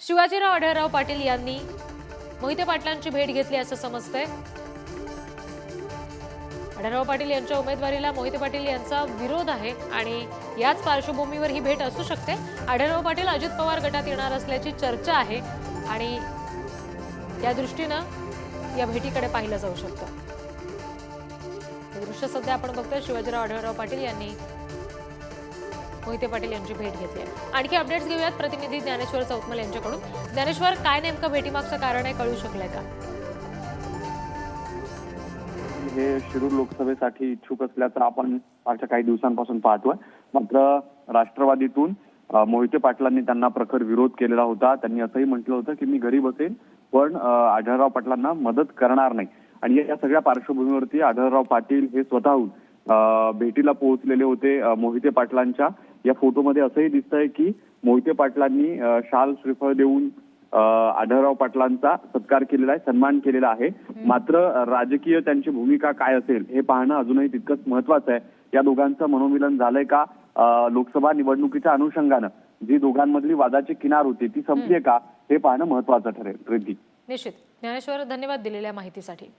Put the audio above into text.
शिवाजीराव आढळराव पाटील यांनी मोहिते पाटलांची भेट घेतली असं समजतंय. आढळराव पाटील यांच्या उमेदवारीला मोहिते पाटील यांचा विरोध आहे आणि याच पार्श्वभूमीवर ही भेट असू शकते. आढळराव पाटील अजित पवार गटात येणार असल्याची चर्चा आहे आणि या दृष्टीनं या भेटीकडे पाहिलं जाऊ शकतं. दृश्य सध्या आपण बघतोय. शिवाजीराव आढळराव पाटील यांनी मोहिते पाटील यांची भेट घेतली आहे. आणखी अपडेट्स घेऊयात. प्रतिनिधी ज्ञानेश्वर चौकमल यांच्याकडून. ज्ञानेश्वर काय नेमकं भेटीमागचं कारण आहे कळू शकलंय का? हे शिरूर लोकसभेसाठी इच्छुक असल्याचं आपण मागच्या काही दिवसांपासून पाहतोय. मात्र राष्ट्रवादीतून मोहिते पाटलांनी त्यांना प्रखर विरोध केलेला होता. त्यांनी असंही म्हटलं होतं की मी घरी बसेन पण आढळराव पाटलांना मदत करणार नाही. आणि या सगळ्या पार्श्वभूमीवरती आढळराव पाटील हे स्वतःहून भेटीला पोहोचलेले होते मोहिते पाटलांच्या. या फोटोमध्ये असंही दिसतंय की मोहिते पाटलांनी शाल श्रीफळ देऊन आढळराव पाटलांचा सत्कार केलेला आहे सन्मान केलेला आहे. मात्र राजकीय त्यांची भूमिका काय असेल हे पाहणं अजूनही तितकंच महत्वाचं आहे. या दोघांचं मनोमिलन झालंय का लोकसभा निवडणुकीच्या अनुषंगानं? जी दोघांमधली वादाची किनार होती ती संपली का? हे पाहणं महत्वाचं ठरेल. रिद्धी. निश्चित. ज्ञानेश्वर धन्यवाद दिलेल्या माहितीसाठी.